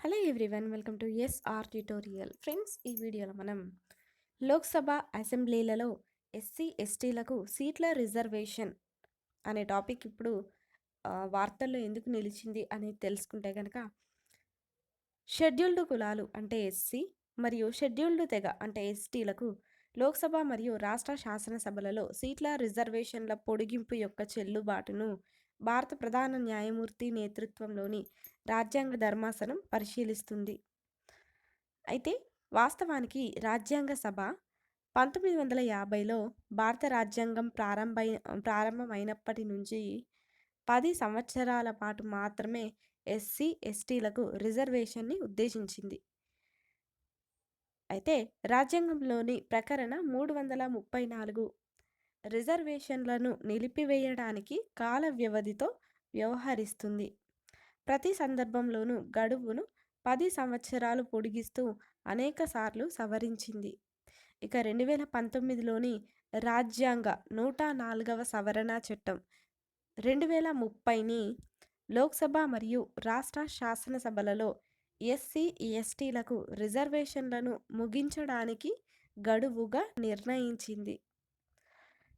Hello everyone welcome to SR tutorial friends ఈ వీడియోలో మనం లోక్సభ అసెంబ్లీలలో ఎస్సీ ఎస్టీలకు సీట్ల రిజర్వేషన్ అనే టాపిక్ ఇప్పుడు వార్తల్లో ఎందుకు నిలిచింది అని తెలుసుకుంటే కనుక షెడ్యూల్డ్ కులాలు అంటే ఎస్సీ మరియు షెడ్యూల్డ్ తెగ అంటే ఎస్టీలకు లోక్సభ మరియు రాష్ట్ర శాసనసభలలో సీట్ల రిజర్వేషన్ల పొడిగింపు యొక్క చెల్లుబాటును భారత ప్రధాన న్యాయమూర్తి నేతృత్వంలోని రాజ్యాంగ ధర్మాసనం పరిశీలిస్తుంది. అయితే వాస్తవానికి రాజ్యాంగ సభ పంతొమ్మిది వందల యాభైలో భారత రాజ్యాంగం ప్రారంభ ప్రారంభమైనప్పటి నుంచి పది సంవత్సరాల పాటు మాత్రమే ఎస్సీ ఎస్టీలకు రిజర్వేషన్ని ఉద్దేశించింది. అయితే రాజ్యాంగంలోని ప్రకరణ మూడు వందల ముప్పై నాలుగు రిజర్వేషన్లను నిలిపివేయడానికి కాల వ్యవధితో వ్యవహరిస్తుంది. ప్రతి సందర్భంలోనూ గడువును పది సంవత్సరాలు పొడిగిస్తూ అనేకసార్లు సవరించింది. ఇక రెండు వేల పంతొమ్మిదిలోని రాజ్యాంగ నూట నాలుగవ సవరణ చట్టం రెండు వేల ముప్పైని లోక్సభ మరియు రాష్ట్ర శాసనసభలలో ఎస్సీ ఎస్టీలకు రిజర్వేషన్లను ముగించడానికి గడువుగా నిర్ణయించింది.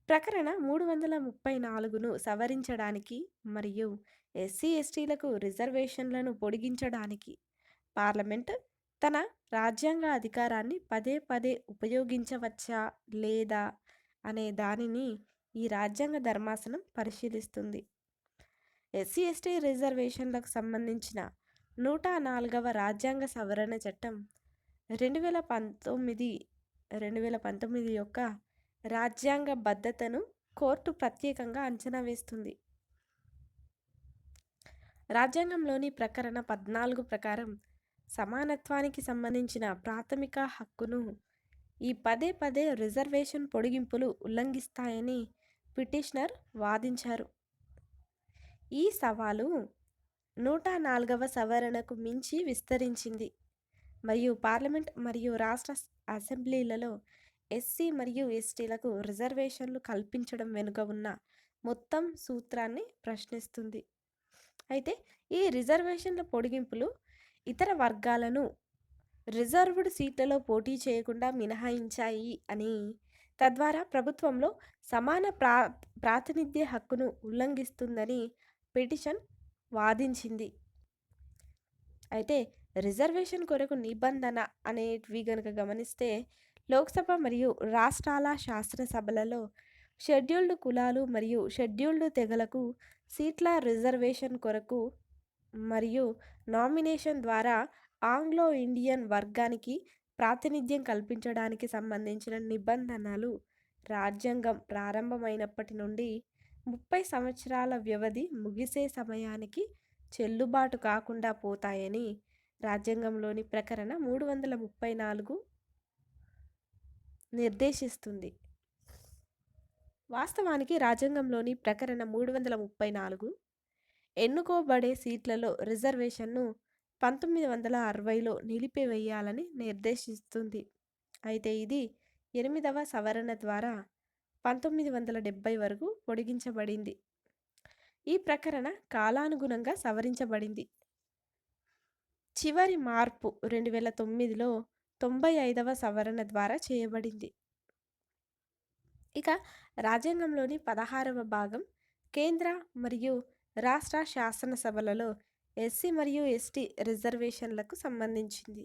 ప్రకరణ మూడు వందల ముప్పై నాలుగును సవరించడానికి మరియు ఎస్సీ ఎస్టీలకు రిజర్వేషన్లను పొడిగించడానికి పార్లమెంట్ తన రాజ్యాంగ అధికారాన్ని పదే పదే ఉపయోగించవచ్చా లేదా అనే దానిని ఈ రాజ్యాంగ ధర్మాసనం పరిశీలిస్తుంది. ఎస్సీ ఎస్టీ రిజర్వేషన్లకు సంబంధించిన నూట నాలుగవ రాజ్యాంగ సవరణ చట్టం రెండు వేల పంతొమ్మిది రెండు వేల పంతొమ్మిది యొక్క రాజ్యాంగ బద్ధతను కోర్టు ప్రత్యేకంగా అంచనా వేస్తుంది. రాజ్యాంగంలోని ప్రకరణ పద్నాలుగు ప్రకారం సమానత్వానికి సంబంధించిన ప్రాథమిక హక్కును ఈ పదే పదే రిజర్వేషన్ పొడిగింపులు ఉల్లంఘిస్తాయని పిటిషనర్ వాదించారు. ఈ సవాలు నూట నాలుగవ సవరణకు మించి విస్తరించింది. మరియు పార్లమెంట్ మరియు రాష్ట్ర అసెంబ్లీలలో ఎస్సీ మరియు ఎస్టీలకు రిజర్వేషన్లు కల్పించడం వెనుక ఉన్న మొత్తం సూత్రాన్ని ప్రశ్నిస్తుంది. అయితే ఈ రిజర్వేషన్ల పొడిగింపులు ఇతర వర్గాలను రిజర్వ్డ్ సీట్లలో పోటీ చేయకుండా మినహాయించాయి అని తద్వారా ప్రభుత్వంలో సమాన ప్రా ప్రాతినిధ్య హక్కును ఉల్లంఘిస్తుందని పిటిషన్ వాదించింది. అయితే రిజర్వేషన్ కొరకు నిబంధన అనేవి గనుక గమనిస్తే లోక్సభ మరియు రాష్ట్రాల శాసనసభలలో షెడ్యూల్డ్ కులాలు మరియు షెడ్యూల్డ్ తెగలకు సీట్ల రిజర్వేషన్ కొరకు మరియు నామినేషన్ ద్వారా ఆంగ్లో ఇండియన్ వర్గానికి ప్రాతినిధ్యం కల్పించడానికి సంబంధించిన నిబంధనలు రాజ్యాంగం ప్రారంభమైనప్పటి నుండి ముప్పై సంవత్సరాల వ్యవధి ముగిసే సమయానికి చెల్లుబాటు కాకుండా పోతాయని రాజ్యాంగంలోని ప్రకరణ మూడు వందల ముప్పై నాలుగు నిర్దేశిస్తుంది. వాస్తవానికి రాజ్యాంగంలోని ప్రకరణ మూడు వందల ముప్పై నాలుగు ఎన్నుకోబడే సీట్లలో రిజర్వేషన్ను పంతొమ్మిది వందల అరవైలో నిలిపివేయాలని నిర్దేశిస్తుంది. అయితే ఇది ఎనిమిదవ సవరణ ద్వారా పంతొమ్మిది వందల డెబ్బై వరకు పొడిగించబడింది. ఈ ప్రకరణ కాలానుగుణంగా సవరించబడింది. చివరి మార్పు రెండు వేల తొమ్మిదిలో తొంభై ఐదవ సవరణ ద్వారా చేయబడింది. ఇక రాజ్యాంగంలోని పదహారవ భాగం కేంద్ర మరియు రాష్ట్ర శాసనసభలలో ఎస్సీ మరియు ఎస్టీ రిజర్వేషన్లకు సంబంధించింది.